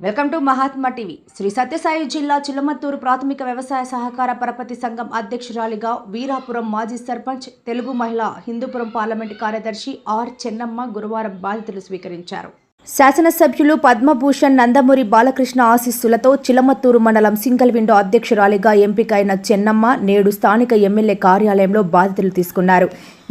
Welcome to Mahatma TV. Sri Sathya Sai జిల్లా చిలమత్తూరు ప్రాథమిక వ్యవసాయ సహకార పరపతి సంఘం అధ్యక్షురాలిగా వీరాపురం మాజీ సర్పంచ్ తెలుగు మహిళ హిందూపురం పార్లమెంటు కార్యదర్శి ఆర్ చెన్నమ్మ గురువారం బాధ్యతలు స్వీకరించారు. శాసనసభ్యులు పద్మభూషణ్ నందమూరి బాలకృష్ణ ఆశీస్సులతో చిలమత్తూరు మండలం సింగల్ విండో అధ్యక్షురాలిగా ఎంపికైన చెన్నమ్మ నేడు స్థానిక ఎమ్మెల్యే కార్యాలయంలో బాధ్యతలు తీసుకున్నారు.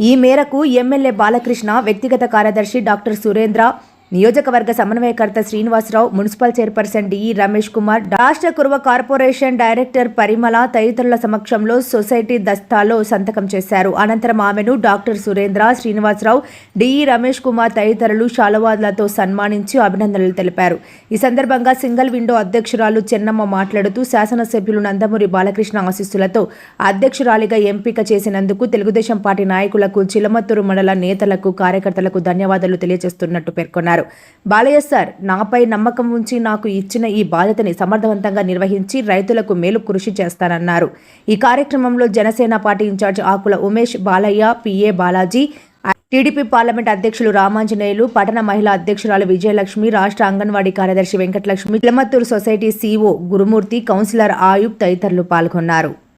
ఈ మేరకు ఎమ్మెల్యే బాలకృష్ణ వ్యక్తిగత కార్యదర్శి డాక్టర్ సురేంద్ర నియోజకవర్గ సమన్వయకర్త Srinivasarao municipal chairperson DE Ramesh Kumar రాష్ట్ర కురువ కార్పొరేషన్ డైరెక్టర్ పరిమళ తదితరుల సమక్షంలో సొసైటీ దస్తాలో సంతకం చేశారు. అనంతరం ఆమెను డాక్టర్ సురేంద్ర శ్రీనివాసరావు డిఈ రమేష్ కుమార్ తదితరులు శాలువాలతో సన్మానించి అభినందనలు తెలిపారు. ఈ సందర్భంగా సింగిల్ విండో అధ్యక్షురాలు చెన్నమ్మ మాట్లాడుతూ శాసనసభ్యులు నందమూరి బాలకృష్ణ ఆశీస్సులతో అధ్యక్షురాలిగా ఎంపిక చేసినందుకు తెలుగుదేశం పార్టీ నాయకులకు చిలమత్తూరు మండల నేతలకు కార్యకర్తలకు ధన్యవాదాలు తెలియజేస్తున్నట్టు పేర్కొన్నారు. బాలయ్య సార్ నాపై నమ్మకం ఉంచి నాకు ఇచ్చిన ఈ బాధ్యతని సమర్థవంతంగా నిర్వహించి రైతులకు మేలు కృషి చేస్తానన్నారు. ఈ కార్యక్రమంలో Janasena party incharge Akula Umesh Balayya PA Balaji TDP parliament అధ్యక్షులు రామాంజనేయులు పట్టణ మహిళా అధ్యక్షురాలు విజయలక్ష్మి రాష్ట్ర అంగన్వాడీ కార్యదర్శి Venkatalakshmi Pillamathur society CO Gurumurthy councillor Ayub తదితరులు పాల్గొన్నారు.